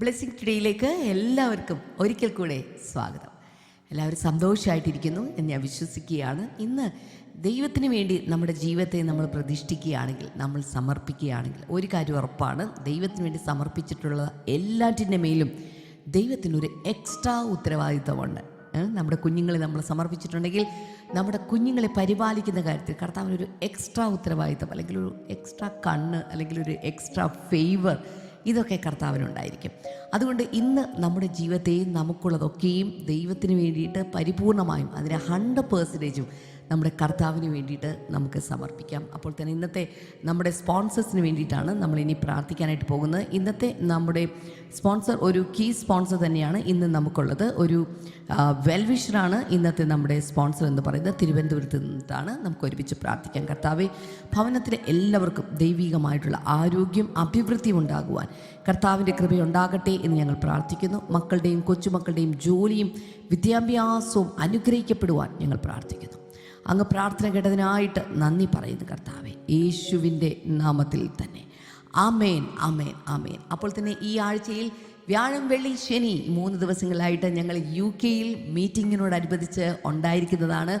Blessing ടുഡേയിലേക്ക് എല്ലാവർക്കും ഒരിക്കൽ കൂടെ സ്വാഗതം. എല്ലാവരും സന്തോഷമായിട്ടിരിക്കുന്നു എന്ന് ഞാൻ വിശ്വസിക്കുകയാണ്. ഇന്ന് ദൈവത്തിന് വേണ്ടി നമ്മുടെ ജീവിതത്തെ നമ്മൾ പ്രതിഷ്ഠിക്കുകയാണെങ്കിൽ നമ്മൾ സമർപ്പിക്കുകയാണെങ്കിൽ ഒരു കാര്യം ഉറപ്പാണ്. ദൈവത്തിന് വേണ്ടി സമർപ്പിച്ചിട്ടുള്ള എല്ലാറ്റിന്റെ മേലും ദൈവത്തിനൊരു എക്സ്ട്രാ ഉത്തരവാദിത്തമുണ്ട്? നമ്മുടെ കുഞ്ഞുങ്ങളെ നമ്മൾ സമർപ്പിച്ചിട്ടുണ്ടെങ്കിൽ നമ്മുടെ കുഞ്ഞുങ്ങളെ പരിപാലിക്കുന്ന കാര്യത്തിൽ കർത്താവിനൊരു എക്സ്ട്രാ ഉത്തരവാദിത്തം അല്ലെങ്കിൽ ഒരു എക്സ്ട്രാ കണ്ണ് അല്ലെങ്കിൽ ഒരു എക്സ്ട്രാ ഫേവർ ഇതൊക്കെ കർത്താവിനുണ്ടായിരിക്കും. അതുകൊണ്ട് ഇന്ന് നമ്മുടെ ജീവിതത്തെയും നമുക്കുള്ളതൊക്കെയും ദൈവത്തിന് വേണ്ടിയിട്ട് പരിപൂർണമായും അതിനെ ഹൺഡ്രഡ് പേഴ്സന്റേജും നമ്മുടെ കർത്താവിന് വേണ്ടിയിട്ട് നമുക്ക് സമർപ്പിക്കാം. അപ്പോൾ തന്നെ ഇന്നത്തെ നമ്മുടെ സ്പോൺസേഴ്സിന് വേണ്ടിയിട്ടാണ് നമ്മൾ ഇനി പ്രാർത്ഥിക്കാനായിട്ട് പോകുന്നത്. ഇന്നത്തെ നമ്മുടെ സ്പോൺസർ ഒരു കീ സ്പോൺസർ തന്നെയാണ് ഇന്ന് നമുക്കുള്ളത്. ഒരു വെൽവിഷറാണ് ഇന്നത്തെ നമ്മുടെ സ്പോൺസർ എന്ന് പറയുന്നത്. തിരുവനന്തപുരത്ത് നിന്നിട്ടാണ് നമുക്ക് ഒരുമിച്ച് പ്രാർത്ഥിക്കാം. കർത്താവെ ഭവനത്തിലെ എല്ലാവർക്കും ദൈവികമായിട്ടുള്ള ആരോഗ്യം അഭിവൃദ്ധി ഉണ്ടാകുവാൻ കർത്താവിന്റെ കൃപയുണ്ടാകട്ടെ എന്ന് ഞങ്ങൾ പ്രാർത്ഥിക്കുന്നു. മക്കളുടെയും കൊച്ചുമക്കളുടെയും ജോലിയും വിദ്യാഭ്യാസവും അനുഗ്രഹിക്കപ്പെടുവാൻ ഞങ്ങൾ പ്രാർത്ഥിക്കുന്നു. അങ്ങ് പ്രാർത്ഥന കേട്ടതിനായിട്ട് നന്ദി പറയുന്നു കർത്താവെ. യേശുവിന്റെ നാമത്തിൽ തന്നെ. ആമേൻ ആമേൻ ആമേൻ. അപ്പോൾ തന്നെ ഈ ആഴ്ചയിൽ വ്യാഴം വെള്ളി ശനി മൂന്ന് ദിവസങ്ങളായിട്ട് ഞങ്ങൾ യു കെയിൽ മീറ്റിങ്ങിനോടനുബന്ധിച്ച് ഉണ്ടായിരിക്കുന്നതാണ്.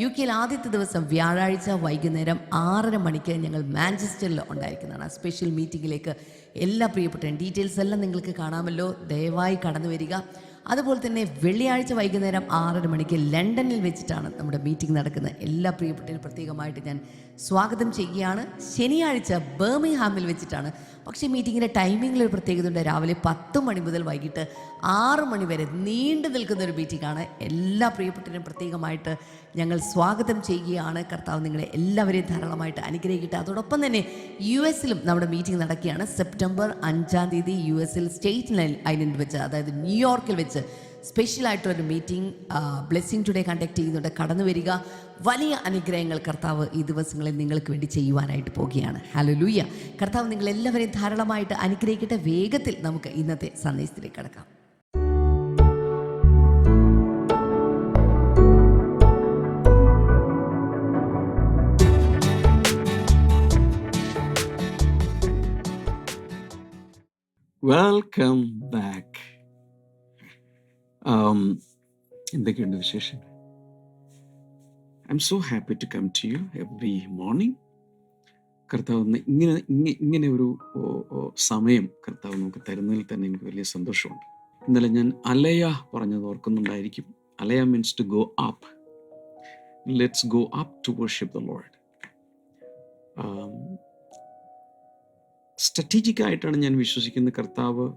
യു കെയിൽ ആദ്യത്തെ ദിവസം വ്യാഴാഴ്ച വൈകുന്നേരം ആറര മണിക്ക് ഞങ്ങൾ മാഞ്ചസ്റ്ററിൽ ഉണ്ടായിരിക്കുന്നതാണ്. സ്പെഷ്യൽ മീറ്റിങ്ങിലേക്ക് എല്ലാ പ്രിയപ്പെട്ട ഡീറ്റെയിൽസ് എല്ലാം നിങ്ങൾക്ക് കാണാമല്ലോ. ദയവായി കടന്നു വരിക. അതുപോലെ തന്നെ വെള്ളിയാഴ്ച വൈകുന്നേരം ആറര മണിക്ക് ലണ്ടനിൽ വെച്ചിട്ടാണ് നമ്മുടെ മീറ്റിംഗ് നടക്കുന്നത്. എല്ലാ പ്രിയപ്പെട്ടതിനും പ്രത്യേകമായിട്ട് ഞാൻ സ്വാഗതം ചെയ്യുകയാണ്. ശനിയാഴ്ച ബർമിംഗ്ഹാമിൽ വെച്ചിട്ടാണ്. പക്ഷേ മീറ്റിങ്ങിന്റെ ടൈമിങ്ങിൽ ഒരു പ്രത്യേകത ഉണ്ട്. രാവിലെ പത്ത് മണി മുതൽ വൈകിട്ട് ആറ് മണി വരെ നീണ്ടു നിൽക്കുന്ന ഒരു മീറ്റിംഗാണ് എല്ലാ പ്രിയപ്പെട്ടവരും പ്രത്യേകമായിട്ട് ഞങ്ങൾ സ്വാഗതം ചെയ്യുകയാണ്. കർത്താവ് നിങ്ങളെ എല്ലാവരെയും ധാരാളമായിട്ട് അനുഗ്രഹിക്കട്ടെ. അതോടൊപ്പം തന്നെ യു എസിലും നമ്മുടെ മീറ്റിംഗ് നടക്കുകയാണ്. സെപ്റ്റംബർ അഞ്ചാം തീയതി യു എസിൽ സ്റ്റേറ്റ് ഐലൻഡ് വെച്ച് അതായത് ന്യൂയോർക്കിൽ വെച്ച് സ്പെഷ്യൽ ആയിട്ടൊരു മീറ്റിംഗ് ബ്ലെസ്സിങ് ടുഡേ കണ്ടക്ട് ചെയ്യുന്നുണ്ട്. കടന്നു വരിക. വലിയ അനുഗ്രഹങ്ങൾ കർത്താവ് ഈ ദിവസങ്ങളിൽ നിങ്ങൾക്ക് വേണ്ടി ചെയ്യുവാനായിട്ട് പോവുകയാണ് ഹലോ ലൂയ കർത്താവ് നിങ്ങൾ എല്ലാവരെയും ധാരാളമായിട്ട് അനുഗ്രഹിക്കട്ടെ. വേഗത്തിൽ നമുക്ക് ഇന്നത്തെ സന്ദേശത്തിലേക്ക് കടക്കാം. വെൽക്കം എന്തൊക്കെയുണ്ട് വിശേഷം I'm so happy to come to you every morning കർത്താവ് ഇങ്ങനെ ഇങ്ങ- ഇങ്ങനെ ഒരു സമയം കർത്താവ് നമുക്ക് തരുന്നതിൽ തന്നെ എനിക്ക് വലിയ സന്തോഷമുണ്ട്. ഇന്നലെ ഞാൻ അലയ പറഞ്ഞത് ഓർക്കുന്നുണ്ടായിരിക്കും. അലയ means to go up let's go up to worship the lord strategic ആയിട്ടാണ് ഞാൻ വിശ്വസിക്കുന്ന കർത്താവ്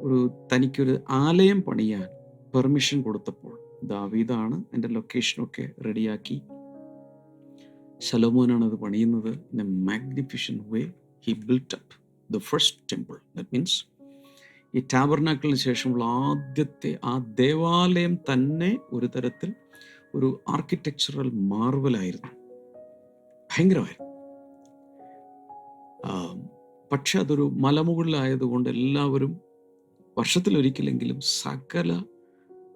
ഒരു തനിക്കൊരു ആലയം പണിയാൻ. പെർമിഷൻ കൊടുത്തപ്പോൾ ദാവീദാണ് എന്റെ ലൊക്കേഷനൊക്കെ റെഡിയാക്കി. ശലോമോനാണ് അത് പണിയുന്നത്. In a magnificent way he built up the first temple that means ഈ ടാബർനാക്കളിന് ശേഷമുള്ള ആദ്യത്തെ ആ ദേവാലയം തന്നെ ഒരു തരത്തിൽ ഒരു ആർക്കിടെക്ചറൽ മാർവലായിരുന്നു ഭയങ്കരമായിരുന്നു. പക്ഷെ അതൊരു മലമുകളിലായതുകൊണ്ട് എല്ലാവരും വർഷത്തിലൊരിക്കലെങ്കിലും സകല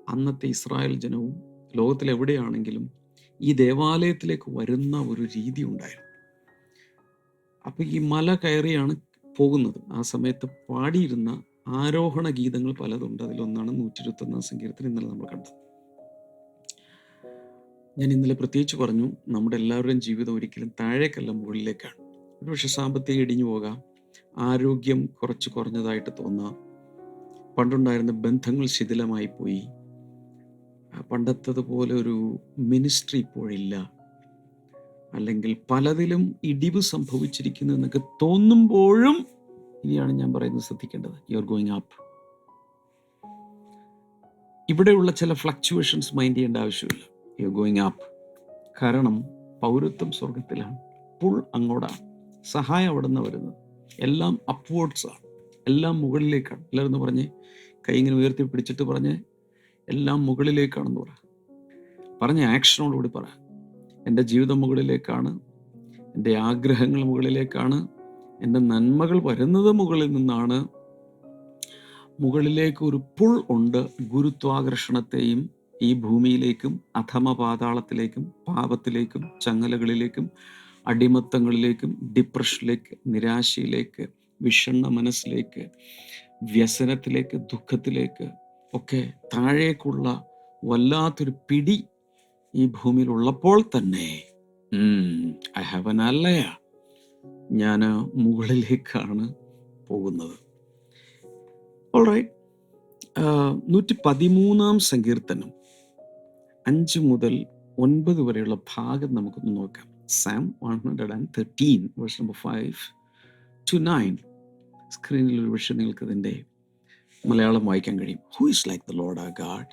അന്നത്തെ ഇസ്രായേൽ ജനവും ലോകത്തിലെവിടെയാണെങ്കിലും ഈ ദേവാലയത്തിലേക്ക് വരുന്ന ഒരു രീതി ഉണ്ടായിരുന്നു. അപ്പൊ ഈ മല കയറിയാണ് പോകുന്നത്. ആ സമയത്ത് പാടിയിരുന്ന ആരോഹണ ഗീതങ്ങൾ പലതുണ്ട്. അതിലൊന്നാണ് നൂറ്റി ഇരുപത്തൊന്നാം സങ്കീർത്തനം ഇന്നലെ നമ്മൾ കണ്ടത്. ഞാൻ ഇന്നലെ പ്രത്യേകിച്ച് പറഞ്ഞു നമ്മുടെ എല്ലാവരുടെയും ജീവിതം ഒരിക്കലും താഴേക്കല്ല മുകളിലേക്കാണ്. ഒരുപക്ഷെ സാമ്പത്തികം ഇടിഞ്ഞു പോകാം ആരോഗ്യം കുറച്ച് കുറഞ്ഞതായിട്ട് തോന്നാം പണ്ടുണ്ടായിരുന്ന ബന്ധങ്ങൾ ശിഥിലമായി പോയി പണ്ടത്തതുപോലെ ഒരു മിനിസ്ട്രി ഇപ്പോഴില്ല. അല്ലെങ്കിൽ പലതിലും ഇടിവ് സംഭവിച്ചിരിക്കുന്നു എന്നൊക്കെ തോന്നുമ്പോഴും ഇനിയാണ് ഞാൻ പറയുന്നത് ശ്രദ്ധിക്കേണ്ടത്. യു ആർ ഗോയിങ് അപ്പ് ഇവിടെയുള്ള ചില ഫ്ലക്ച്വേഷൻസ് മൈൻഡ് ചെയ്യേണ്ട ആവശ്യമില്ല. യു ആർ ഗോയിങ് അപ്പ് കാരണം പൗരത്വം സ്വർഗത്തിലാണ് പുൾ അങ്ങോട്ടാണ്. സഹായം അവിടെ നിന്ന് വരുന്നത്. എല്ലാം അപ്വേർഡ്സാണ് എല്ലാം മുകളിലേക്കാണ്. എല്ലാവരും പറഞ്ഞ് കൈ ഇങ്ങനെ ഉയർത്തി പിടിച്ചിട്ട് പറഞ്ഞ് എല്ലാം മുകളിലേക്കാണെന്ന് പറ. പറഞ്ഞ ആക്ഷനോടുകൂടി പറ. എന്റെ ജീവിതം മുകളിലേക്കാണ് എന്റെ ആഗ്രഹങ്ങൾ മുകളിലേക്കാണ് എന്റെ നന്മകൾ വരുന്നത് മുകളിൽ നിന്നാണ്. മുകളിലേക്ക് ഒരു പുൾ ഉണ്ട് ഗുരുത്വാകർഷണത്തെയും ഈ ഭൂമിയിലേക്കും അധമ പാതാളത്തിലേക്കും പാപത്തിലേക്കും ചങ്ങലകളിലേക്കും അടിമത്തങ്ങളിലേക്കും ഡിപ്രഷനിലേക്ക് നിരാശയിലേക്ക് വിഷണ്ണ മനസ്സിലേക്ക് വ്യസനത്തിലേക്ക് ദുഃഖത്തിലേക്ക് ഒക്കെ താഴേക്കുള്ള വല്ലാത്തൊരു പിടി ഈ ഭൂമിയിൽ ഉള്ളപ്പോൾ തന്നെ ഐ ഹാവ് എൻ അല്ലയ ഞാൻ മുകളിലേക്കാണ് പോകുന്നത്. ഓൾറൈറ്റ് നൂറ്റി പതിമൂന്നാം സങ്കീർത്തനം. അഞ്ച് മുതൽ ഒൻപത് വരെയുള്ള ഭാഗം നമുക്കൊന്ന് നോക്കാം. Psalm one hundred and thirteen verse number five to nine സ്ക്രീനിൽ ഒരു നിങ്ങൾക്ക് ഇതിന്റെ മലയാളം വായിക്കാൻ കഴിയും. Who is like the Lord our God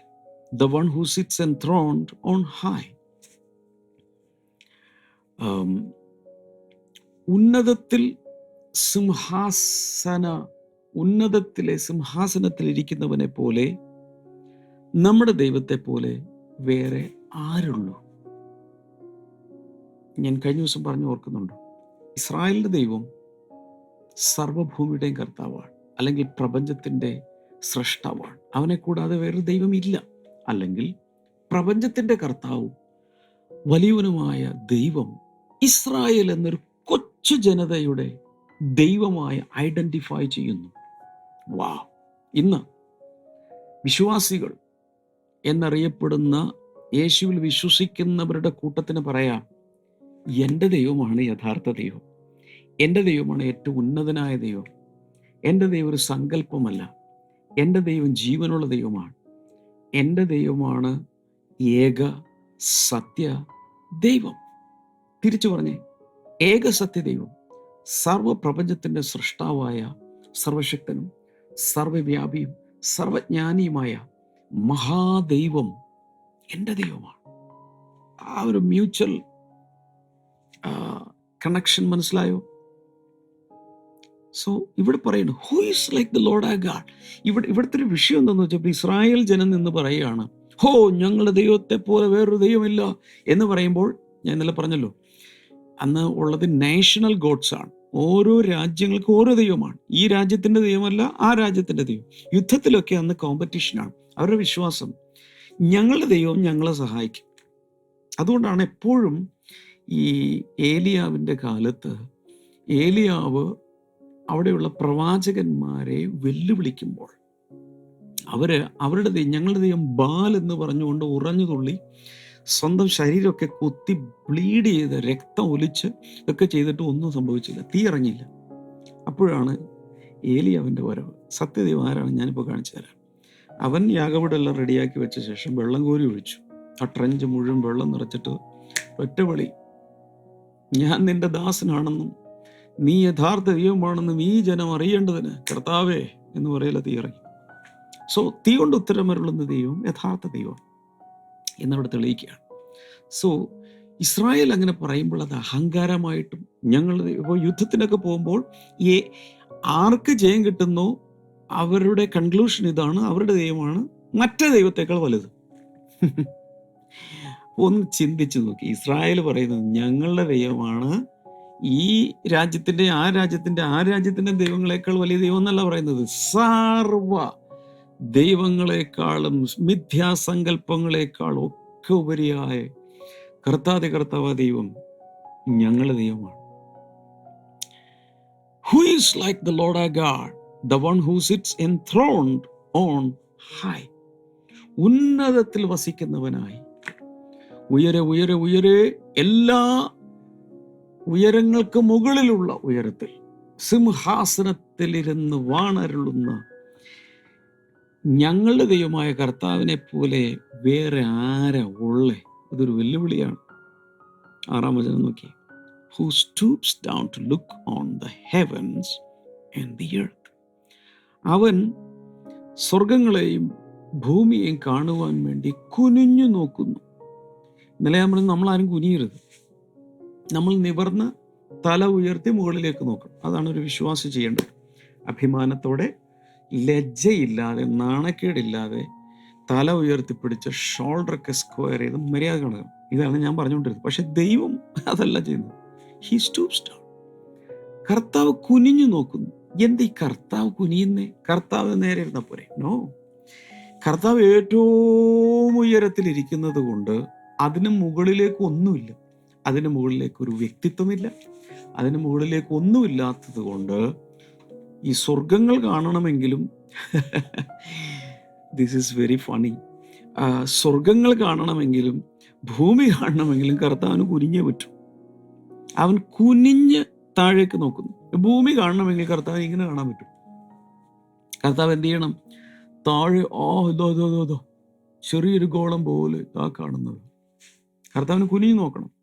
the one who sits enthroned on high ഉന്നതത്തിൽ സിംഹാസന ഉന്നതത്തിലെ സിംഹാസനത്തിൽ ഇരിക്കുന്നവനെ പോലെ നമ്മുടെ ദൈവത്തെ പോലെ വേറെ ആരുള്ളൂ? ഞാൻ കഴിഞ്ഞ ദിവസം പറഞ്ഞു ഓർക്കുന്നുണ്ട്. ഇസ്രായേലിന്റെ ദൈവം സർവഭൂമിയുടെയും കർത്താവാണ്. അല്ലെങ്കിൽ പ്രപഞ്ചത്തിന്റെ സൃഷ്ടാവാണ് അവനെ കൂടാതെ വേറെ ദൈവമില്ല. അല്ലെങ്കിൽ പ്രപഞ്ചത്തിന്റെ കർത്താവും വലിയവനുമായ ദൈവം ഇസ്രായേൽ എന്നൊരു കൊച്ചു ജനതയുടെ ദൈവമായി ഐഡന്റിഫൈ ചെയ്യുന്നു. വാ. ഇന്ന് വിശ്വാസികൾ എന്നറിയപ്പെടുന്ന യേശുവിൽ വിശ്വസിക്കുന്നവരുടെ കൂട്ടത്തിന് പറയാം എന്റെ ദൈവമാണ് യഥാർത്ഥ ദൈവം. എന്റെ ദൈവമാണ് ഏറ്റവും ഉന്നതനായ ദൈവം. എന്റെ ദൈവം ഒരു സങ്കല്പമല്ല. എന്റെ ദൈവം ജീവനുള്ള ദൈവമാണ്. എന്റെ ദൈവമാണ് ഏക സത്യ ദൈവം. തിരിച്ചു പറഞ്ഞേ ഏക സത്യ ദൈവം. സർവപ്രപഞ്ചത്തിന്റെ സൃഷ്ടാവായ സർവശക്തനും സർവവ്യാപിയും സർവജ്ഞാനിയുമായ മഹാദൈവം എന്റെ ദൈവമാണ്. ആ ഒരു മ്യൂച്വൽ കണക്ഷൻ മനസ്സിലായോ? സോ ഇവിടെ പറയുന്നു who is like the lord our God ഇവിടെ ഇവിടുത്തെ ഒരു വിഷയം എന്താണെന്ന് വെച്ചപ്പോൾ ഇസ്രായേൽ ജനം നിന്ന് പറയുകയാണ് ഹോ ഞങ്ങളുടെ ദൈവത്തെ പോലെ വേറൊരു ദൈവമില്ല. എന്ന് പറയുമ്പോൾ ഞാൻ ഇന്നലെ പറഞ്ഞല്ലോ അന്ന് ഉള്ളത് നാഷണൽ ഗോഡ്സ് ആണ്. ഓരോ രാജ്യങ്ങൾക്കും ഓരോ ദൈവമാണ്. ഈ രാജ്യത്തിന്റെ ദൈവമല്ല ആ രാജ്യത്തിന്റെ ദൈവം. യുദ്ധത്തിലൊക്കെ അന്ന് കോമ്പറ്റീഷനാണ് അവരുടെ വിശ്വാസം ഞങ്ങളുടെ ദൈവം ഞങ്ങളെ സഹായിക്കും. അതുകൊണ്ടാണ് എപ്പോഴും ഈ ഏലിയാവിന്റെ കാലത്ത് ഏലിയാവ് അവിടെയുള്ള പ്രവാചകന്മാരെ വെല്ലുവിളിക്കുമ്പോൾ അവർ അവരുടെ ഞങ്ങളുടെ ദൈവം ബാൽ എന്ന് പറഞ്ഞുകൊണ്ട് ഉറഞ്ഞു തുള്ളി സ്വന്തം ശരീരമൊക്കെ കൊത്തി ബ്ലീഡ് ചെയ്ത് രക്തം ഒലിച്ച് ഒക്കെ ചെയ്തിട്ട് ഒന്നും സംഭവിച്ചില്ല. തീ ഇറങ്ങിയില്ല. അപ്പോഴാണ് ഏലി അവന്റെ വരവ്. സത്യദൈവം ആരാണ്? ഞാനിപ്പോൾ കാണിച്ചു തരാം. അവൻ യാഗവിടെല്ലാം റെഡിയാക്കി വെച്ച ശേഷം വെള്ളം കോരി ഒഴിച്ചു. ആ ട്രഞ്ച് മുഴുവൻ വെള്ളം നിറച്ചിട്ട് ഒറ്റവളി ഞാൻ നിന്റെ ദാസനാണെന്നും നീ യഥാർത്ഥ ദൈവമാണെന്നും ഈ ജനം അറിയേണ്ടതിന് കർത്താവേ എന്ന് പറയല തീ ഇറങ്ങി. സോ തീ കൊണ്ട് ഉത്തരമരുള്ളുന്ന ദൈവം യഥാർത്ഥ ദൈവം എന്നവിടെ തെളിയിക്കുകയാണ്. സോ ഇസ്രായേൽ അങ്ങനെ പറയുമ്പോൾ അത് അഹങ്കാരമായിട്ടും ഞങ്ങൾ ഇപ്പോൾ യുദ്ധത്തിനൊക്കെ പോകുമ്പോൾ ഈ ആർക്ക് ജയം കിട്ടുന്നോ അവരുടെ കൺക്ലൂഷൻ ഇതാണ് അവരുടെ ദൈവമാണ് മറ്റേ ദൈവത്തേക്കാൾ വലുത്. ഒന്ന് ചിന്തിച്ചു നോക്കി. ഇസ്രായേൽ പറയുന്നത് ഞങ്ങളുടെ ദൈവമാണ് ഈ രാജ്യത്തിന്റെ ആ രാജ്യത്തിന്റെ ആ രാജ്യത്തിന്റെ ദൈവങ്ങളെക്കാൾ വലിയ ദൈവം എന്നല്ല പറയുന്നത്. സർവ ദൈവങ്ങളെക്കാളും മിഥ്യാസങ്കല്പങ്ങളെക്കാളും ഒക്കെ ഉപരിയായ കർത്താതി കർത്താവ ദൈവം ഞങ്ങളുടെ ദൈവമാണ്. Who is like the Lord our God the one who sits enthroned on high ഉന്നതത്തിൽ വസിക്കുന്നവനായി. ഉയരെ ഉയരെ ഉയരെ എല്ലാ ഉയരങ്ങൾക്ക് മുകളിലുള്ള ഉയരത്തിൽ സിംഹാസനത്തിലിരുന്ന് വാണരുളുന്ന ഞങ്ങളുടെ ദൈവമായ കർത്താവിനെ പോലെ വേറെ ആരാ ഉള്ളേ? ഇതൊരു വെല്ലുവിളിയാണ്. ആറാം വചനം നോക്കി who stoops down to look on the heavens and the earth അവൻ സ്വർഗങ്ങളെയും ഭൂമിയെയും കാണുവാൻ വേണ്ടി കുനിഞ്ഞു നോക്കുന്നു. ഇന്നലെ നമ്മൾ നമ്മളാരും കുനിയരുത്. നമ്മൾ നിവർന്ന് തല ഉയർത്തി മുകളിലേക്ക് നോക്കണം. അതാണ് ഒരു വിശ്വാസം ചെയ്യേണ്ടത്. അഭിമാനത്തോടെ ലജ്ജയില്ലാതെ നാണക്കേടില്ലാതെ തല ഉയർത്തിപ്പിടിച്ച് ഷോൾഡറൊക്കെ സ്ക്വയർ ചെയ്ത് മര്യാദ കാണുക ഇതാണ് ഞാൻ പറഞ്ഞുകൊണ്ടിരുന്നത്. പക്ഷെ ദൈവം അതല്ല ചെയ്യുന്നത്. ഹി സ്റ്റൂപ്സ് ഡൗൺ കർത്താവ് കുനിഞ്ഞു നോക്കുന്നു. എന്ത് ഈ കർത്താവ് കുനിയുന്നേ? കർത്താവ് നേരെ ഇരുന്ന പോരെ? നോ കർത്താവ് ഏറ്റവും ഉയരത്തിലിരിക്കുന്നത് കൊണ്ട് അതിന് മുകളിലേക്ക് ഒന്നുമില്ല. അതിന് മുകളിലേക്ക് ഒരു വ്യക്തിത്വമില്ല. അതിന് മുകളിലേക്ക് ഒന്നുമില്ലാത്തത് കൊണ്ട് ഈ സ്വർഗങ്ങൾ കാണണമെങ്കിലും ദിസ് ഈസ് വെരി ഫണി സ്വർഗങ്ങൾ കാണണമെങ്കിലും ഭൂമി കാണണമെങ്കിലും കർത്താവിന് കുനിഞ്ഞേ പറ്റും. അവൻ കുനിഞ്ഞ് താഴേക്ക് നോക്കുന്നു. ഭൂമി കാണണമെങ്കിൽ കർത്താവ് ഇങ്ങനെ കാണാൻ പറ്റും. കർത്താവ് എന്ത് ചെയ്യണം? താഴെ ഓ ഇതോ ഇതോ ഇതോ ചെറിയൊരു ഗോളം പോലെ ആ കാണുന്നത്. കർത്താവിന് കുനിഞ്ഞു നോക്കണം.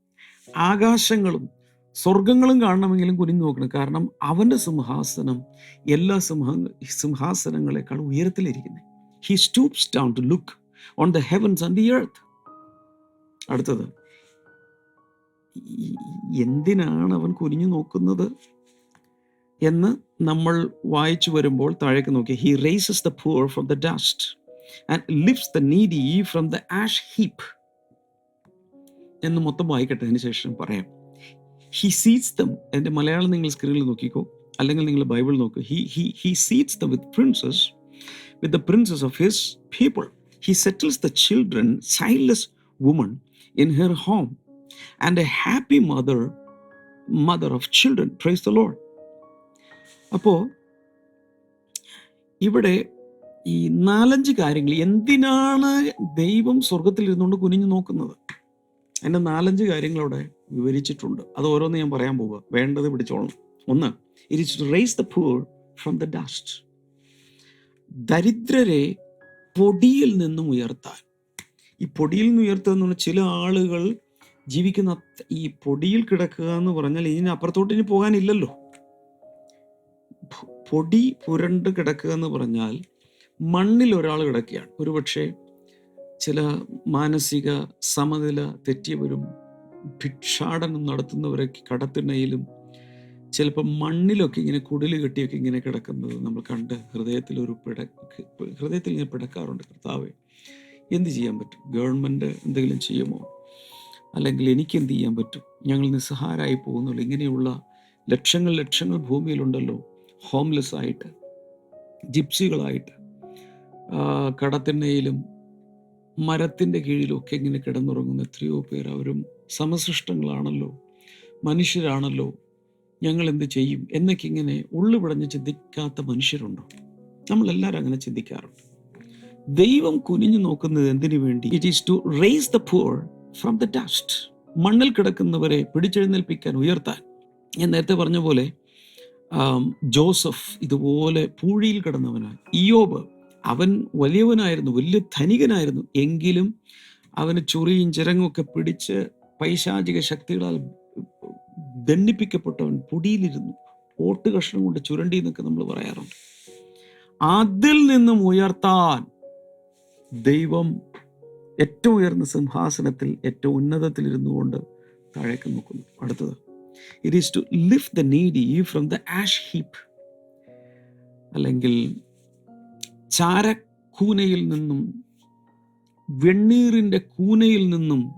ആകാശങ്ങളും സ്വർഗങ്ങളും കാണണമെങ്കിലും കുനിഞ്ഞു നോക്കണം. കാരണം അവന്റെ സിംഹാസനം എല്ലാ സിംഹ സിംഹാസനങ്ങളെക്കാൾ ഉയരത്തിലിരിക്കുന്നത്. He stoops down to look on the heavens and the earth അടുത്തത്. എന്തിനാണ് അവൻ കുനിഞ്ഞു നോക്കുന്നത് എന്ന് നമ്മൾ വായിച്ചു വരുമ്പോൾ താഴേക്ക് നോക്കി. He raises the poor from the dust and lifts the needy from the ash heap എന്ന് മൊത്തം വായിക്കട്ടെ അതിന് ശേഷം പറയാം. ഹി സീറ്റ്സ് ദം എന്റെ മലയാളം നിങ്ങൾ സ്ക്രീനിൽ നോക്കിക്കോ. അല്ലെങ്കിൽ നിങ്ങൾ ബൈബിൾ നോക്കൂ. He he he seats the with princes with the princes of his people he settles the children childless woman in her home and a happy mother mother of children praise the lord അപ്പോൾ ഇവിടെ ഈ നാലഞ്ച് കാര്യങ്ങൾ എന്തിനാണ് ദൈവം സ്വർഗത്തിലിരുന്നുകൊണ്ട് കുനിഞ്ഞു നോക്കുന്നത്? അതിന്റെ നാലഞ്ച് കാര്യങ്ങൾ അവിടെ വിവരിച്ചിട്ടുണ്ട്. അത് ഓരോന്ന് ഞാൻ പറയാൻ പോവുക വേണ്ടത് പിടിച്ചോളണം. ഒന്ന് it is raise the poor from the dust ദരിദ്രരെ പൊടിയിൽ നിന്നും ഉയർത്താൻ. ഈ പൊടിയിൽ നിന്ന് ഉയർത്തുക എന്ന് പറഞ്ഞാൽ ചില ആളുകൾ ജീവിക്കുന്ന ഈ പൊടിയിൽ കിടക്കുക എന്ന് പറഞ്ഞാൽ ഇതിന് അപ്പുറത്തോട്ട് ഇനി പോകാനില്ലല്ലോ. പൊടി പുരണ്ട് കിടക്കുക എന്ന് പറഞ്ഞാൽ മണ്ണിൽ ഒരാൾ കിടക്കുകയാണ്. ഒരുപക്ഷെ ചില മാനസിക സമനില തെറ്റിയവരും ഭിക്ഷാടനം നടത്തുന്നവരൊക്കെ കടത്തിണയിലും ചിലപ്പോൾ മണ്ണിലൊക്കെ ഇങ്ങനെ കുടിൽ കെട്ടിയൊക്കെ ഇങ്ങനെ കിടക്കുന്നത് നമ്മൾ കണ്ട് ഹൃദയത്തിൽ ഒരു പിട ഹൃദയത്തിൽ ഇങ്ങനെ പിടക്കാറുണ്ട്. കർത്താവെ എന്ത് ചെയ്യാൻ പറ്റും? ഗവൺമെന്റ് എന്തെങ്കിലും ചെയ്യുമോ? അല്ലെങ്കിൽ എനിക്ക് എന്ത് ചെയ്യാൻ പറ്റും? ഞങ്ങൾ നിസ്സഹാരായി പോകുന്നുള്ളൂ. ഇങ്ങനെയുള്ള ലക്ഷങ്ങൾ ലക്ഷങ്ങൾ ഭൂമിയിലുണ്ടല്ലോ. ഹോംലെസ് ആയിട്ട് ജിപ്സികളായിട്ട് കടത്തിണ്ണയിലും മരത്തിന്റെ കീഴിലൊക്കെ ഇങ്ങനെ കിടന്നുറങ്ങുന്ന എത്രയോ പേർ അവരും സമസൃഷ്ടങ്ങളാണല്ലോ. മനുഷ്യരാണല്ലോ. ഞങ്ങൾ എന്ത് ചെയ്യും? എന്നൊക്കെ ഇങ്ങനെ ഉള്ളുപിടഞ്ഞ് ചിന്തിക്കാത്ത മനുഷ്യരുണ്ടോ? നമ്മളെല്ലാവരും അങ്ങനെ ചിന്തിക്കാറുണ്ട്. ദൈവം കുനിഞ്ഞു നോക്കുന്നത് എന്തിനു വേണ്ടി? It is to raise the poor from the dust മണ്ണിൽ കിടക്കുന്നവരെ പിടിച്ചെഴുന്നേൽപ്പിക്കാൻ ഉയർത്താൻ. ഞാൻ നേരത്തെ പറഞ്ഞ പോലെ ജോസഫ് ഇതുപോലെ പൂഴിയിൽ കിടന്നവനാണ് ഇയോബ് അവൻ വലിയവനായിരുന്നു വലിയ ധനികനായിരുന്നു. എങ്കിലും അവന് ചൊറിയും ചിരങ്ങും ഒക്കെ പിടിച്ച് പൈശാചിക ശക്തികളാൽ ദണ്ഡിപ്പിക്കപ്പെട്ടവൻ പൊടിയിലിരുന്നു. ഓട്ട് കഷ്ണം കൊണ്ട് ചുരണ്ടി എന്നൊക്കെ നമ്മൾ പറയാറുണ്ട്. അതിൽ നിന്നും ഉയർത്താൻ ദൈവം ഏറ്റവും ഉയർന്ന സിംഹാസനത്തിൽ ഏറ്റവും ഉന്നതത്തിൽ ഇരുന്നുകൊണ്ട് താഴേക്ക് നോക്കുന്നു. അടുത്തത്. It is to lift the needy from the ash heap അല്ലെങ്കിൽ ചാരക്കൂനയിൽ നിന്നും വെണ്ണീറിന്റെ കൂനയിൽ നിന്നും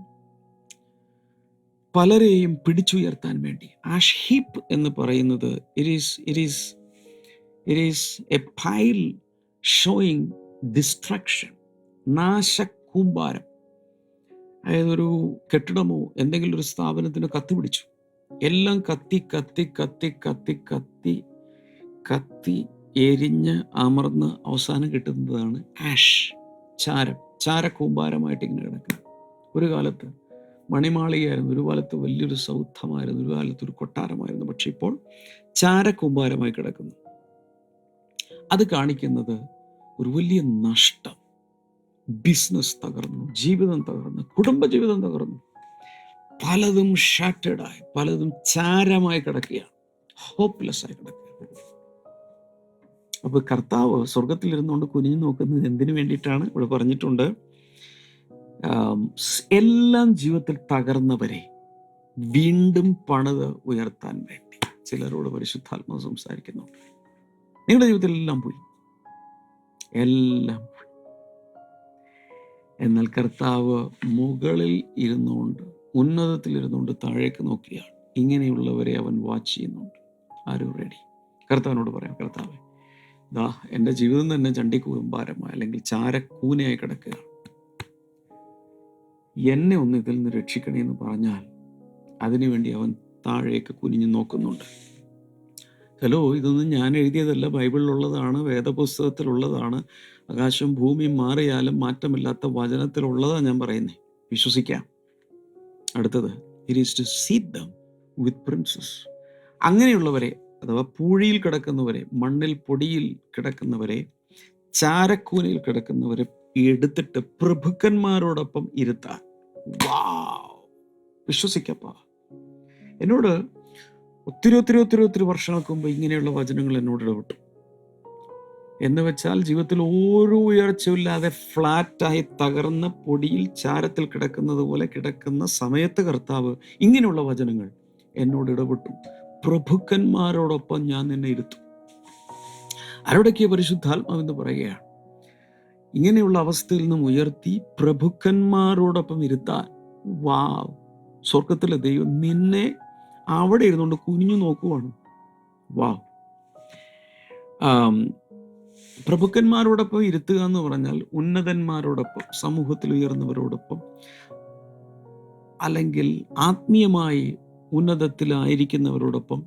പലരെയും പിടിച്ചുയർത്താൻ വേണ്ടി. ആഷ് ഹീപ്പ് എന്ന് പറയുന്നത് it is it is it is a pile showing destruction നാശക്കൂമ്പാരം അതായത് ഒരു കെട്ടിടമോ എന്തെങ്കിലും ഒരു സ്ഥാപനത്തിനോ കത്തി പിടിച്ചു. എല്ലാം കത്തി കത്തി കത്തി കത്തി കത്തി കത്തി എരിഞ്ഞ് അമർന്ന് അവസാനം കിട്ടുന്നതാണ് ആഷ്. ചാരം. ചാരക്കൂമ്പാരമായിട്ട് ഇങ്ങനെ കിടക്കുക. ഒരു കാലത്ത് മണിമാളികയായിരുന്നു ഒരു കാലത്ത് വലിയൊരു സൗധമായിരുന്നു ഒരു കാലത്ത് ഒരു കൊട്ടാരമായിരുന്നു. പക്ഷെ ഇപ്പോൾ ചാരക്കൂമ്പാരമായി കിടക്കുന്നു. അത് കാണിക്കുന്നത് ഒരു വലിയ നഷ്ടം. ബിസിനസ് തകർന്നു ജീവിതം തകർന്നു കുടുംബജീവിതം തകർന്നു. പലതും ഷാറ്റേഡായി പലതും ചാരമായി കിടക്കുകയാണ്. ഹോപ്പ്ലെസ് ആയി കിടക്കുകയാണ്. അപ്പൊ കർത്താവ് സ്വർഗത്തിലിരുന്നുകൊണ്ട് കുനിഞ്ഞു നോക്കുന്നത് എന്തിനു വേണ്ടിയിട്ടാണ്? ഇവിടെ പറഞ്ഞിട്ടുണ്ട് എല്ലാം ജീവിതത്തിൽ തകർന്നവരെ വീണ്ടും പണിത് ഉയർത്താൻ വേണ്ടി. ചിലരോട് പരിശുദ്ധാത്മാവ് സംസാരിക്കുന്നു. നിങ്ങളുടെ ജീവിതത്തിൽ എല്ലാം പോയി. എല്ലാം പോയി. എന്നാൽ കർത്താവ് മുകളിൽ ഇരുന്നുകൊണ്ട് ഉന്നതത്തിൽ ഇരുന്നുകൊണ്ട് താഴേക്ക് നോക്കിയാണ് ഇങ്ങനെയുള്ളവരെ അവൻ വാച്ച് ചെയ്യുന്നുണ്ട്. ആരും റെഡി കർത്താവിനോട് പറയാം കർത്താവെ ദാ എന്റെ ജീവിതം തന്നെ ചണ്ടി കൂമ്പാരമായി അല്ലെങ്കിൽ ചാരക്കൂനയായി കിടക്കുകയാണ് എന്നെ ഒന്ന് ഇതിൽ നിന്ന് രക്ഷിക്കണേ എന്ന് പറഞ്ഞാൽ അതിനുവേണ്ടി അവൻ താഴേക്ക് കുനിഞ്ഞു നോക്കുന്നുണ്ട്. ഹലോ ഇതൊന്നും ഞാൻ എഴുതിയതല്ല. ബൈബിളിലുള്ളതാണ് വേദപുസ്തകത്തിലുള്ളതാണ്. ആകാശം ഭൂമി മാറിയാലും മാറ്റമില്ലാത്ത വചനത്തിലുള്ളതാണ് ഞാൻ പറയുന്നത് വിശ്വസിക്കാം. അടുത്തത് it is to seat them with princes അങ്ങനെയുള്ളവരെ അഥവാ പൂഴിയിൽ കിടക്കുന്നവരെ മണ്ണിൽ പൊടിയിൽ കിടക്കുന്നവരെ ചാരക്കൂനയിൽ കിടക്കുന്നവരെ എടുത്തിട്ട് പ്രഭുക്കന്മാരോടൊപ്പം ഇരുത്താൻ. വാവ്! വിശ്വസിക്കപ്പാ. എന്നോട് ഒത്തിരി ഒത്തിരി ഒത്തിരി ഒത്തിരി വർഷങ്ങൾക്ക് മുമ്പ് ഇങ്ങനെയുള്ള വചനങ്ങൾ എന്നോട് ഇടപെട്ടു. എന്ന് വെച്ചാൽ ജീവിതത്തിൽ ഓരോ ഉയർച്ചയില്ലാതെ ഫ്ലാറ്റായി തകർന്ന പൊടിയിൽ ചാരത്തിൽ കിടക്കുന്നത് പോലെ കിടക്കുന്ന സമയത്ത് കർത്താവ് ഇങ്ങനെയുള്ള വചനങ്ങൾ എന്നോട് ഇടപെട്ടു. പ്രഭുക്കന്മാരോടൊപ്പം ഞാൻ നിന്നെ ഇരുത്തും. ആരോടൊക്കെ പരിശുദ്ധാത്മാവെന്ന് പറയുകയാണ്. ഇങ്ങനെയുള്ള അവസ്ഥയിൽ നിന്നും ഉയർത്തി പ്രഭുക്കന്മാരോടൊപ്പം ഇരുത്താൻ വാ സ്വർഗത്തിലെ ദൈവം നിന്നെ അവിടെ ഇരുന്നുകൊണ്ട് കുനിഞ്ഞു നോക്കുവാണ്. വാ പ്രഭുക്കന്മാരോടൊപ്പം ഇരുത്തുക എന്ന് പറഞ്ഞാൽ ഉന്നതന്മാരോടൊപ്പം സമൂഹത്തിൽ ഉയർന്നവരോടൊപ്പം അല്ലെങ്കിൽ ആത്മീയമായി ഉന്നതത്തിലായിരിക്കുന്നവരോടൊപ്പം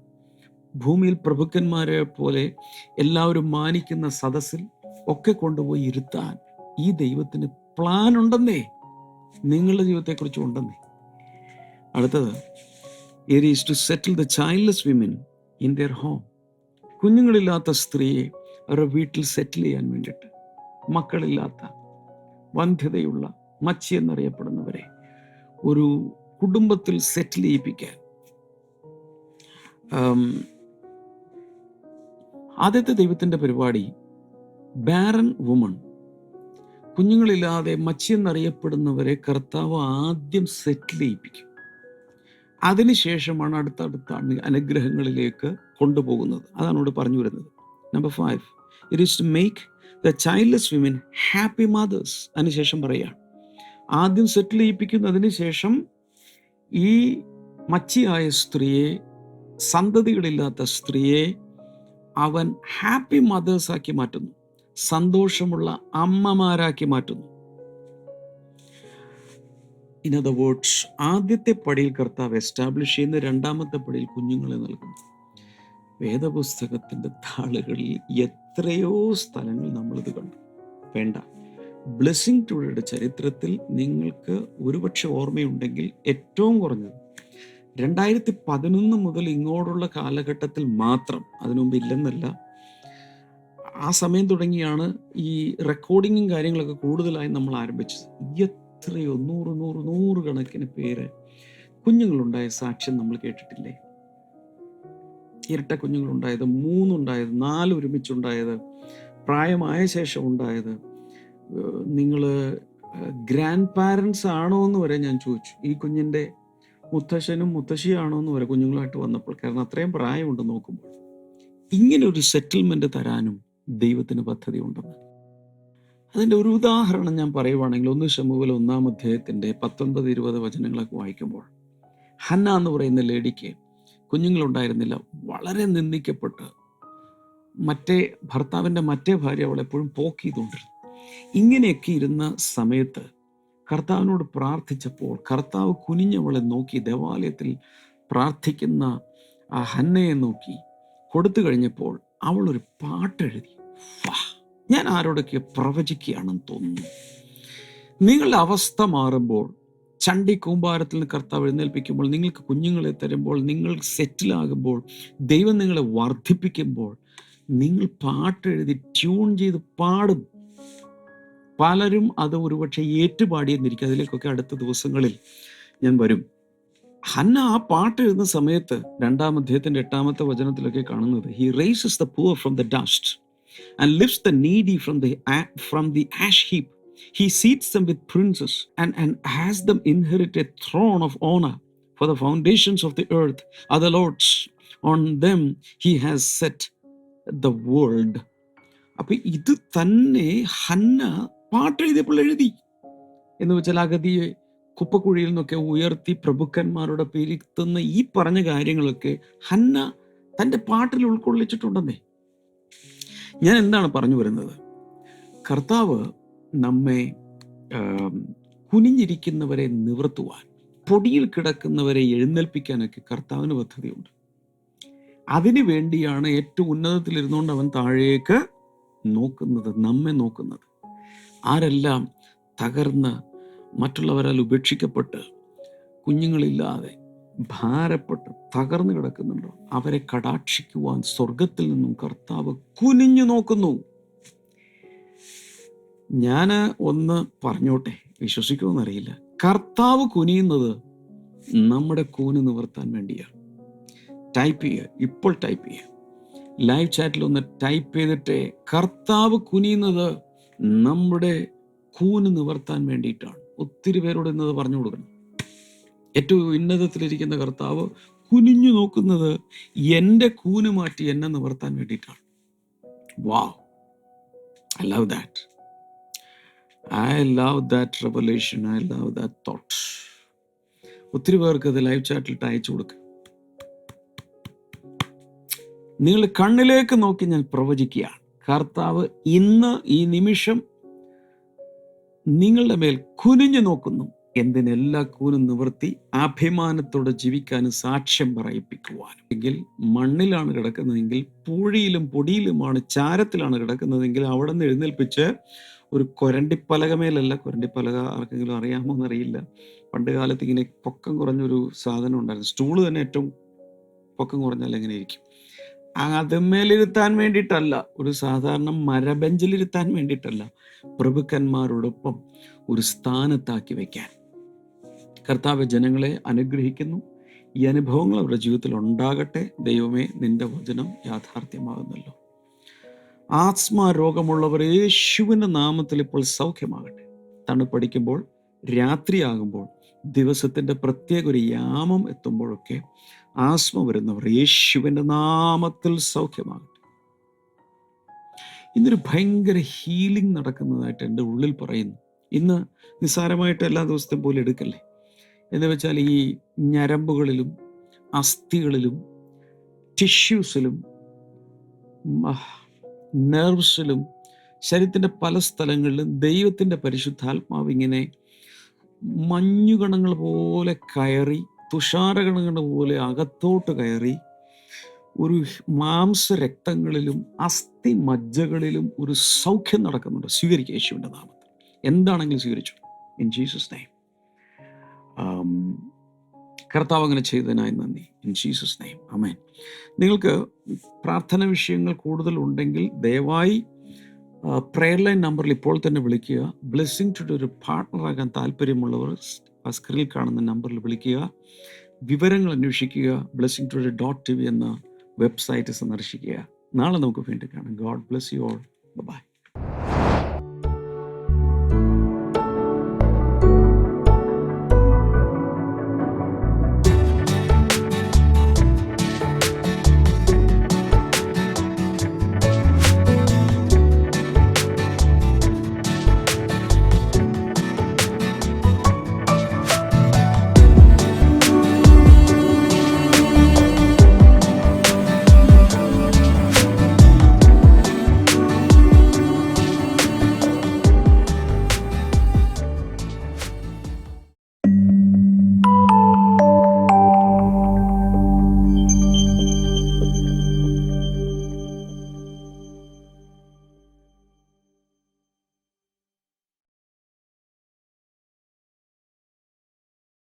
ഭൂമിയിൽ പ്രഭുക്കന്മാരെ പോലെ എല്ലാവരും മാനിക്കുന്ന സദസ്സിൽ ഒക്കെ കൊണ്ടുപോയി ഇരുത്താൻ ഈ ദൈവത്തിന് പ്ലാൻ ഉണ്ടെന്നേ നിങ്ങളുടെ ജീവിതത്തെക്കുറിച്ച് ഉണ്ടെന്നേ. അടുത്തത് it is to settle the childless women in their home കുഞ്ഞുങ്ങളില്ലാത്ത സ്ത്രീയെ അവരുടെ വീട്ടിൽ സെറ്റിൽ ചെയ്യാൻ വേണ്ടിയിട്ട് മക്കളില്ലാത്ത വന്ധ്യതയുള്ള മച്ചി എന്നറിയപ്പെടുന്നവരെ ഒരു കുടുംബത്തിൽ സെറ്റിൽ ചെയ്യിപ്പിക്കാൻ ആദ്യത്തെ ദൈവത്തിന്റെ പരിപാടി ബാരൻ വുമൺ കുഞ്ഞുങ്ങളില്ലാതെ മച്ചി എന്നറിയപ്പെടുന്നവരെ കർത്താവ് ആദ്യം സെറ്റിൽ ചെയ്യിപ്പിക്കും. അതിനുശേഷമാണ് അടുത്തടുത്ത അനു- അനുഗ്രഹങ്ങളിലേക്ക് കൊണ്ടുപോകുന്നത്. അതാണ് ഇവിടെ പറഞ്ഞു വരുന്നത്. Number five it is to make the childless women happy mothers അതിനുശേഷം പറയുകയാണ്. ആദ്യം സെറ്റിൽ ചെയ്യിപ്പിക്കുന്നതിന് ശേഷം ഈ മച്ചിയായ സ്ത്രീയെ സന്തതികളില്ലാത്ത സ്ത്രീയെ അവൻ ഹാപ്പി മദേഴ്സ് ആക്കി മാറ്റുന്നു. സന്തോഷമുള്ള അമ്മമാരാക്കി മാറ്റുന്നു. ഇൻ അതർ വേർഡ്സ് ആദ്യത്തെ പടിയിൽ കർത്താവ് എസ്റ്റാബ്ലിഷ് ചെയ്യുന്ന രണ്ടാമത്തെ പടിയിൽ കുഞ്ഞുങ്ങളെ നൽകുന്നു. വേദപുസ്തകത്തിന്റെ താളുകളിൽ എത്രയോ സ്ഥലങ്ങൾ നമ്മളിത് കണ്ടു. വേണ്ട. ബ്ലെസ്സിങ് ടുഡേയുടെ ചരിത്രത്തിൽ നിങ്ങൾക്ക് ഒരുപക്ഷെ ഓർമ്മയുണ്ടെങ്കിൽ ഏറ്റവും കുറഞ്ഞത് രണ്ടായിരത്തി പതിനൊന്ന് മുതൽ ഇങ്ങോട്ടുള്ള കാലഘട്ടത്തിൽ മാത്രം അതിനുമുമ്പ് ഇല്ലെന്നല്ല ആ സമയം തുടങ്ങിയാണ് ഈ റെക്കോർഡിങ്ങും കാര്യങ്ങളൊക്കെ കൂടുതലായി നമ്മൾ ആരംഭിച്ചത്. എത്രയോ നൂറ് നൂറ് നൂറ് കണക്കിന് പേര് കുഞ്ഞുങ്ങളുണ്ടായ സാക്ഷ്യം നമ്മൾ കേട്ടിട്ടില്ലേ? ഇരട്ട കുഞ്ഞുങ്ങളുണ്ടായത് മൂന്നുണ്ടായത് നാല് ഒരുമിച്ചുണ്ടായത് പ്രായമായ ശേഷം ഉണ്ടായത് നിങ്ങൾ ഗ്രാൻഡ് പാരൻസ് ആണോ എന്ന് വരെ ഞാൻ ചോദിച്ചു. ഈ കുഞ്ഞിന്റെ മുത്തശ്ശനും മുത്തശ്ശിയാണോ എന്ന് വരെ കുഞ്ഞുങ്ങളായിട്ട് വന്നപ്പോൾ കാരണം അത്രയും പ്രായമുണ്ട് നോക്കുമ്പോൾ. ഇങ്ങനെ ഒരു സെറ്റിൽമെന്റ് തരാനും ദൈവത്തിന് പദ്ധതി ഉണ്ടെന്ന്. അതിന്റെ ഒരു ഉദാഹരണം ഞാൻ പറയുവാണെങ്കിൽ ഒന്ന് ശമുവൽ ഒന്നാം അധ്യായത്തിന്റെ പത്തൊൻപത് ഇരുപത് വചനങ്ങളൊക്കെ വായിക്കുമ്പോൾ ഹന്ന എന്ന് പറയുന്ന ലേഡിക്ക് കുഞ്ഞുങ്ങളുണ്ടായിരുന്നില്ല. വളരെ നിന്ദിക്കപ്പെട്ട് മറ്റേ ഭർത്താവിന്റെ മറ്റേ ഭാര്യ അവളെ എപ്പോഴും പോക്ക് ചെയ്തുകൊണ്ടിരുന്നു. ഇങ്ങനെയൊക്കെ ഇരുന്ന സമയത്ത് കർത്താവിനോട് പ്രാർത്ഥിച്ചപ്പോൾ കർത്താവ് കുനിഞ്ഞവളെ നോക്കി ദേവാലയത്തിൽ പ്രാർത്ഥിക്കുന്ന ആ ഹന്നയെ നോക്കി കൊടുത്തു കഴിഞ്ഞപ്പോൾ അവൾ ഒരു പാട്ടെഴുതി. ഞാൻ ആരോടൊക്കെ പ്രവചിക്കുകയാണെന്ന് തോന്നുന്നു. നിങ്ങളുടെ അവസ്ഥ മാറുമ്പോൾ ചണ്ടി കൂമ്പാരത്തിൽ നിന്ന് കർത്താവ് എഴുന്നേൽപ്പിക്കുമ്പോൾ നിങ്ങൾക്ക് കുഞ്ഞുങ്ങളെ തരുമ്പോൾ നിങ്ങൾ സെറ്റിലാകുമ്പോൾ ദൈവം നിങ്ങളെ വർദ്ധിപ്പിക്കുമ്പോൾ നിങ്ങൾ പാട്ടെഴുതി ട്യൂൺ ചെയ്ത് പാടും. പലരും അത് ഒരുപക്ഷെ ഏറ്റുപാടിയെന്നിരിക്കും. അതിലേക്കൊക്കെ അടുത്ത ദിവസങ്ങളിൽ ഞാൻ വരും. ഹന്ന ആ പാട്ട് എഴുതുന്ന സമയത്ത് രണ്ടാം അധ്യായത്തിന്റെ എട്ടാമത്തെ വചനത്തിലൊക്കെ കാണുന്നത് he raises the poor from the dust and lift the needy from the from the ash heap he seats them with princes and and has them inherit a throne of honour for the foundations of the earth അത് lord's on them he has set the world അപ്പൊ ഇത് തന്നെ Hannah പാട്ടെഴുതിയപ്പോൾ എഴുതി. എന്ന് വെച്ചാൽ അഗതിയെ കുപ്പക്കുഴിയിൽ നിന്നൊക്കെ ഉയർത്തി പ്രഭുക്കന്മാരുടെ പേരിത്തുന്ന ഈ പറഞ്ഞ കാര്യങ്ങളൊക്കെ ഹന്ന തന്റെ പാട്ടിൽ ഉൾക്കൊള്ളിച്ചിട്ടുണ്ടെന്നേ. ഞാൻ എന്താണ് പറഞ്ഞു വരുന്നത്? കർത്താവ് നമ്മെ കുനിഞ്ഞിരിക്കുന്നവരെ നിവർത്തുവാൻ പൊടിയിൽ കിടക്കുന്നവരെ എഴുന്നേൽപ്പിക്കാനൊക്കെ കർത്താവിന് പദ്ധതിയുണ്ട്. അതിനു വേണ്ടിയാണ് ഏറ്റവും ഉന്നതത്തിലിരുന്നുകൊണ്ട് അവൻ താഴേക്ക് നോക്കുന്നത് നമ്മെ നോക്കുന്നത്. ആരെല്ലാം തകർന്ന് മറ്റുള്ളവരാൽ ഉപേക്ഷിക്കപ്പെട്ട് കുഞ്ഞുങ്ങളില്ലാതെ ഭാരപ്പെട്ട് തകർന്നു കിടക്കുന്നുണ്ടോ? അവരെ കടാക്ഷിക്കുവാൻ സ്വർഗത്തിൽ നിന്നും കർത്താവ് കുനിഞ്ഞു നോക്കുന്നു. ഞാൻ ഒന്ന് പറഞ്ഞോട്ടെ? വിശ്വസിക്കുമെന്നറിയില്ല കർത്താവ് കുനിയുന്നത് നമ്മുടെ കൂന് നിവർത്താൻ വേണ്ടിയാണ്. ടൈപ്പ് ചെയ്യുക. ഇപ്പോൾ ടൈപ്പ് ചെയ്യുക. ലൈവ് ചാറ്റിൽ ഒന്ന് ടൈപ്പ് ചെയ്തിട്ട് കർത്താവ് കുനിയുന്നത് നമ്മുടെ കൂന് നിവർത്താൻ വേണ്ടിയിട്ടാണ്. ഒത്തിരി പേരോട് ഇന്നത് പറഞ്ഞു കൊടുക്കണം. ഏറ്റവും ഉന്നതത്തിലിരിക്കുന്ന കർത്താവ് കുനിഞ്ഞു നോക്കുന്നത് എന്റെ കൂന് മാറ്റി എന്നെ നിവർത്താൻ വേണ്ടിയിട്ടാണ്. വാ I love that I love that revelation I love that thought ഒത്തിരി പേർക്ക് അത് ലൈവ് ചാറ്റിൽ അയച്ചു കൊടുക്കുക നിങ്ങൾ കണ്ണിലേക്ക് നോക്കി ഞാൻ പ്രവചിക്കുകയാണ്. കർത്താവ് ഇന്ന് ഈ നിമിഷം നിങ്ങളുടെ മേൽ കുനിഞ്ഞു നോക്കുന്നു. എന്തിനെല്ലാ കൂനും നിവർത്തി അഭിമാനത്തോടെ ജീവിക്കാനും സാക്ഷ്യം പറയിപ്പിക്കുവാനും. എങ്കിൽ മണ്ണിലാണ് കിടക്കുന്നതെങ്കിൽ പൂഴിയിലും പൊടിയിലുമാണ് ചാരത്തിലാണ് കിടക്കുന്നതെങ്കിൽ അവിടെ നിന്ന് എഴുന്നേൽപ്പിച്ച് ഒരു കൊരണ്ടിപ്പലകമേലല്ല കൊരണ്ടിപ്പലക ആർക്കെങ്കിലും അറിയാമോ എന്നറിയില്ല. പണ്ട് കാലത്ത് ഇങ്ങനെ പൊക്കം കുറഞ്ഞൊരു സാധനം ഉണ്ടായിരുന്നു. സ്റ്റൂൾ തന്നെ ഏറ്റവും പൊക്കം കുറഞ്ഞാൽ എങ്ങനെ ഇരിക്കും? അതുമേലിരുത്താൻ വേണ്ടിയിട്ടല്ല. ഒരു സാധാരണ മരബെഞ്ചിലിരുത്താൻ വേണ്ടിയിട്ടല്ല. പ്രഭുക്കന്മാരോടൊപ്പം ഒരു സ്ഥാനത്താക്കി വയ്ക്കാൻ കർത്താവ് ജനങ്ങളെ അനുഗ്രഹിക്കുന്നു. ഈ അനുഭവങ്ങൾ അവരുടെ ജീവിതത്തിൽ ഉണ്ടാകട്ടെ. ദൈവമേ നിന്റെ വചനം യാഥാർത്ഥ്യമാകുന്നല്ലോ. ആത്മാ രോഗമുള്ളവർ യേശുവിന്റെ നാമത്തിൽ ഇപ്പോൾ സൗഖ്യമാകട്ടെ. തണുപ്പടിക്കുമ്പോൾ രാത്രിയാകുമ്പോൾ ദിവസത്തിന്റെ പ്രത്യേക ഒരു യാമം എത്തുമ്പോഴൊക്കെ ആസ്മ വരുന്നവർ യേശുവിന്റെ നാമത്തിൽ സൗഖ്യമാകട്ടെ. ഇന്നൊരു ഭയങ്കര ഹീലിംഗ് നടക്കുന്നതായിട്ട് എന്റെ ഉള്ളിൽ പറയുന്നു. ഇന്ന് നിസ്സാരമായിട്ട് എല്ലാ ദിവസത്തെയും പോലെ എടുക്കല്ലേ? എന്ന് വെച്ചാൽ ഈ ഞരമ്പുകളിലും അസ്ഥികളിലും ടിഷ്യൂസിലും നെർവ്സിലും ശരീരത്തിന്റെ പല സ്ഥലങ്ങളിലും ദൈവത്തിന്റെ പരിശുദ്ധാത്മാവ് ഇങ്ങനെ മഞ്ഞുകണങ്ങൾ പോലെ കയറി തുഷാരകണങ്ങൾ പോലെ അകത്തോട്ട് കയറി ഒരു മാംസരക്തങ്ങളിലും അസ്ഥി മജ്ജകളിലും ഒരു സൗഖ്യം നടക്കുന്നുണ്ട്. സ്വീകരിക്കുക യേശുവിന്റെ നാമത്തിൽ. എന്താണെങ്കിലും സ്വീകരിച്ചു. ഇൻ ജീസസ് നെയ്മ് കർത്താവ് അങ്ങനെ ചെയ്തതിനായി നന്ദി. ഇൻ ജീസസ് നെയ്മ് അമേൻ നിങ്ങൾക്ക് പ്രാർത്ഥന വിഷയങ്ങൾ കൂടുതൽ ഉണ്ടെങ്കിൽ ദയവായി പ്രെയർ ലൈൻ നമ്പറിൽ ഇപ്പോൾ തന്നെ വിളിക്കുക. ബ്ലെസ്സിങ് ടു ഒരു പാർട്ട്ണറാകാൻ താല്പര്യമുള്ളവർ സ്ക്രീനിൽ കാണുന്ന നമ്പറിൽ വിളിക്കുക. വിവരങ്ങൾ അന്വേഷിക്കുക. Blessing today dot T V എന്ന വെബ്സൈറ്റ് സന്ദർശിക്കുക. നാളെ നമുക്ക് വീണ്ടും കാണാം. God bless you all bye